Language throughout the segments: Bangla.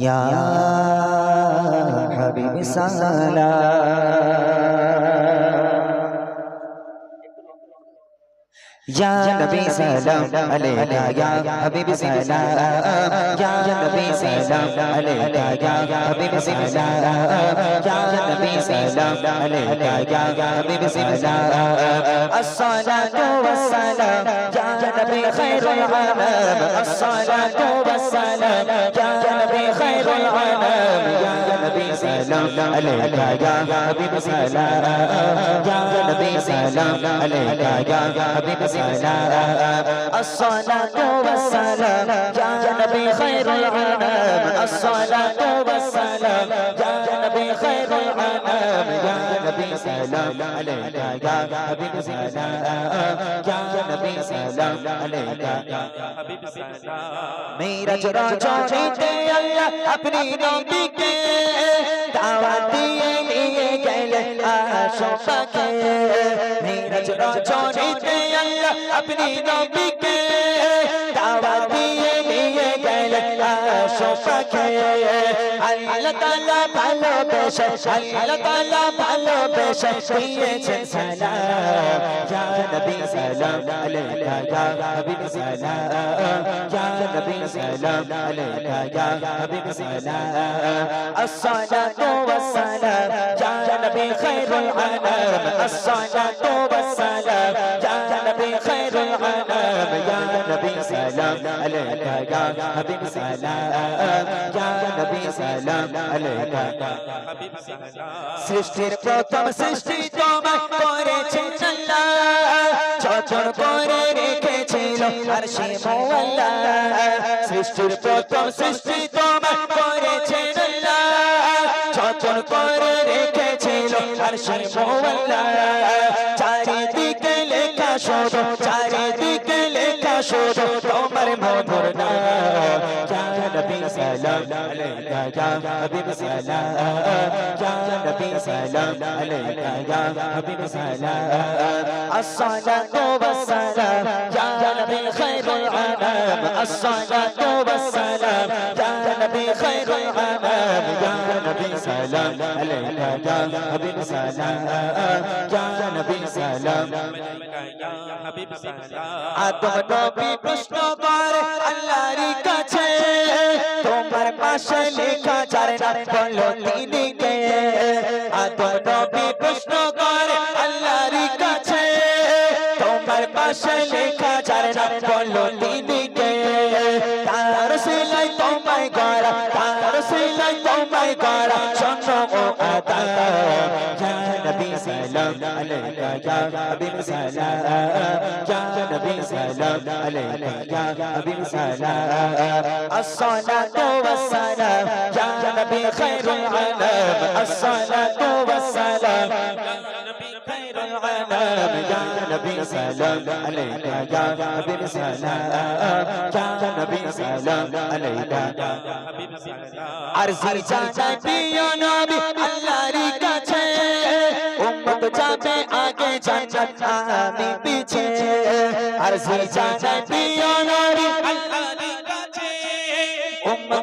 ইয়া হাবিব সালাম। یا نبی سلام علیکہ یا حبیب سلام یا نبی سلام علیکہ یا حبیب سلام یا نبی سلام علیکہ یا حبیب سلام الصلاة والسلام یا نبی خیر العالم الصلاة والسلام یا نبی خیر العالم یا نبی سلام علیکہ یا حبیب سلام یا نبی سلام علیکہ یا حبیب سلام الصلاة والسلام يا نبي خير العالم الصلاة والسلام يا نبي خير العالم يا نبي سلام عليك يا حبيب سلام يا نبي سلام عليك يا حبيب سلام میرا جرا چاہتے اللہ اپنی نبی کے دعوت دیے لیے گئے عاشق کے হজরা চরিতে আল্লাহ আপনি নবীকে দাওয়াত দিয়ে নিয়ে গেলেন আশোপাকে আল্লাহ তাআলা ভালোবেসে আল্লাহ তাআলা ভালোবেসে দিয়েছেন সালাম ইয়া নবী সালাম আলাইকা ইয়া হাবিব সালাম ইয়া নবী সালাম আলাইকা ইয়া হাবিব সালাম আসসালাতু ওয়াসসালাম ইয়া নবী খায়রুল আনাম আসসালাতু ওয়াসসালাম ইয়া নবী খায়রুল আনাম ইয়া নবী সালাম আলাইকা ইয়া হাবিব সালাম ইয়া নবী সালাম আলাইকা সৃষ্টির প্রথম সৃষ্টি তোমায় করেছেন আল্লাহ চচর করে রেখেছিল আর সে মোয়াল্লা সৃষ্টির প্রথম সৃষ্টি তোমায় করেছেন আল্লাহ চচর করে রেখেছিল আর সে মোয়াল্লা চারিদিকে লেখা শোধ চারিদিকে লেখা শোধ তোমার মধুর নাম يا نبي سلام عليك يا حبيب سلام يا نبي سلام عليك يا حبيب سلام الصلاة والسلام يا نبي خير العالم الصلاة والسلام يا نبي خير العالم يا نبي سلام عليك يا حبيب سلام يا نبي سلام আদম নবী প্রশ্ন করে আল্লাহর কাছে তোমার পাশে লেখা যার নাম বলো তিনি কে আদম أتا يا نبي سلام عليك يا حبيب سلام يا نبي سلام عليك يا حبيب سلام الصلاة والسلام يا نبي خير العالم الصلاة والسلام خير العالم يا نبي سلام عليك يا حبيب سلام يا نبي سلام عليك আরজি জানাই প্রিয় নবী আল্লাহর কাছে উম্মত যাবে আগে জান্নাত আমি পিছে আরজি জানাই প্রিয় নবী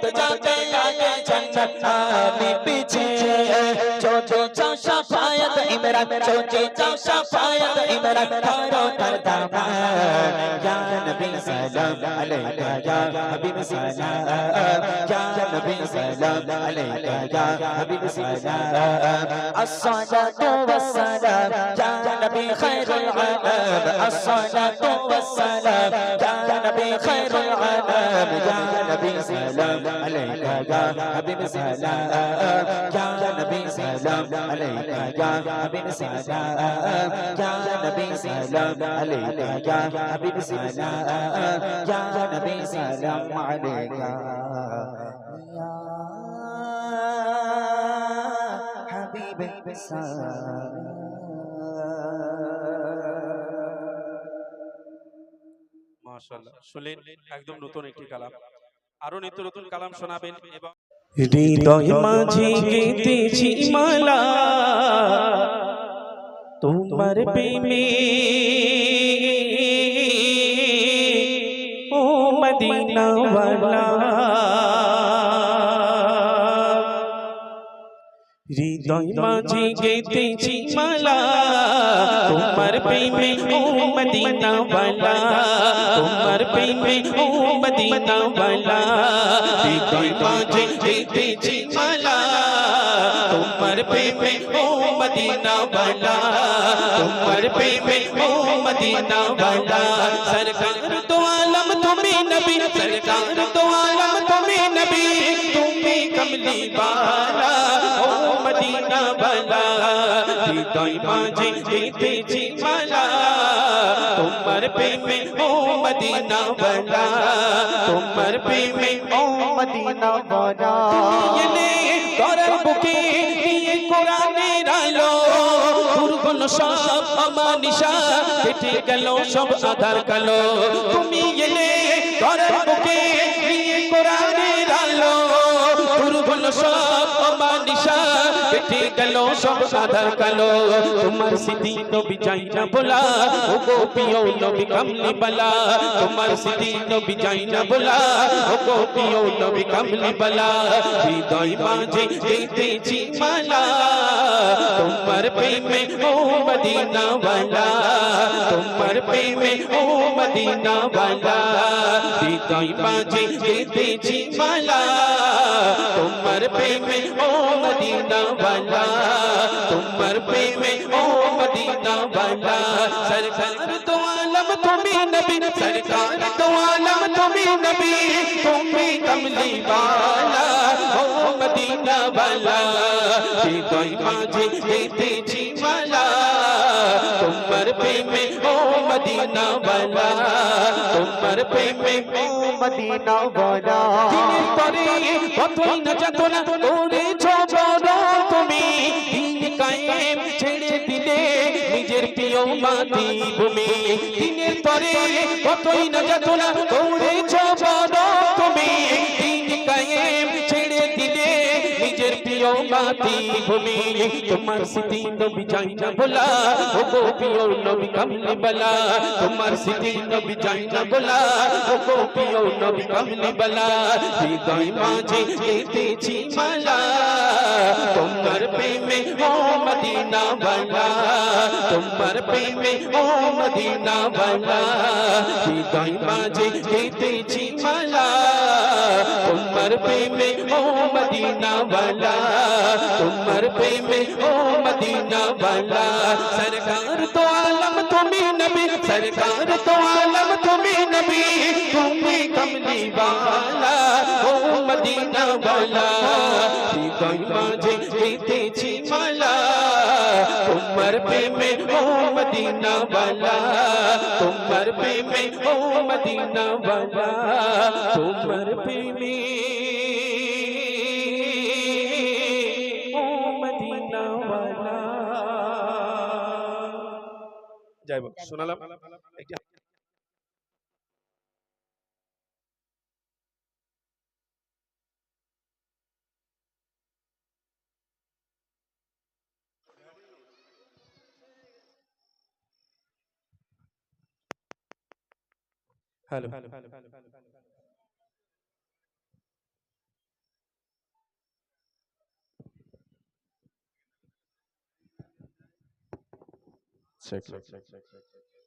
मत जाते आगे जन्नत आने पीछे जो जो जाओ शफायत इमरा जो जो जाओ शफायत इमरा करो करदा या नबी सलाम अलैका या हबीब सलाम या नबी सलाम अलैका या हबीब सलाम अस्सलातु वस्सलाम या नबी खैरुल आलम अस्सलातु वस्सलाम या नबी खैरुल आलम या نبي سلام عليك يا حبيب سلام يا نبي سلام عليك يا حبيب سلام يا نبي سلام عليك يا حبيب سلام يا نبي سلام عليك يا حبيب سلام মাশাআল্লাহ শুনলেন একদম নতুন একটি কালাম আরও নিত্য নতুন কালাম শোনাবেন এবং হৃদয় মাঝে গেতেছি মালা। তোমার প্রেমে। ও মদিনাওয়ালা। হৃদয় মাঝে গেতেছি মালা তোমার প্রেমে ও মদিনা বালা তোমার প্রেমে ও মদিনা বালা। হৃদয় মাঝে গেতেছি মালা তোমার প্রেমে ও মদিনা বালা তোমার প্রেমে ও মদিনা বালা সরকার তো আলম তুমি নবী সরকার তো আলম তুমি নবী তুমি কমলি বালা ও মদিনা বালা হৃদয় মাঝে দিতেছি মালা তোমার প্রেমে ও মদিনা বালা তোমার প্রেমে ও মদিনা বালা করার বুকে নিয়ে কোরআনের আলো। দুর্গুণ সব অমানিসা কেটে গেল সব আধার কালো। তুমি এলে করার বুকে নিয়ে কোরআনের আলো। দুর্গুণ সব অমানিসা কেটে গেল, সব আধার কালো। তোমার স্মৃতি নবী যাই না বলা, ও গো প্রিয় নবী কামলি বালা। তোমার স্মৃতি নবী যাই না বলা, ও গো প্রিয় নবী কামলি বালা। হৃদয় মাঝে গেতেছি মালা, তোমার প্রেমে ও মদিনা বালা। তোমার প্রেমে ও মদিনা বালা। হৃদয় মাঝে গেতেছি মালা, তোমার প্রেমে ও মদিনা বালা তোমার প্রেমে ও মদিনা বালা সরকার তো আলম তুমি নবী সরকার তো আলম তুমি নবী তুমি কমলি বালা ও মদিনা বালা হৃদয় মাঝে গেতেছি মালা তোমার প্রেমে ও মদিনা বালা তোমার প্রেমে মদিনা বালা দিনের তরে কতই না যেত না মাতৃভূমি দিনের পরে কতই না যাতনা করেছ বড় তুমি। নিজের প্রিয় মাতৃভূমি তোমার স্মৃতি নবী যাই না বলা ও গো প্রিয় নবী কামলি বলা তোমার স্মৃতি নবী যাই না বলা ও গো প্রিয় নবী কামলি বলা হৃদয় মাঝে গেতেছি মালা তোমার প্রেমে ও মদিনা বালা তোমার প্রেমে ও মদিনা বালা হৃদয় মাঝে গেতেছি মালা তোমার প্রেমে ও মদিনা বালা তোমার প্রেমে ও মদিনা বালা সরকার তো আলম তুমি নবী সরকার তো আলম তুমি নবী তুমি কমলি বালা ও মদিনা বালা হৃদয় মাঝে গেতেছি মালা তোমার প্রেমে ও মদিনা বালা তোমার প্রেমে ও মদিনা বালা তোমার প্রেমে যাই বল শোনালাম একটি hello Certo. certo, certo, certo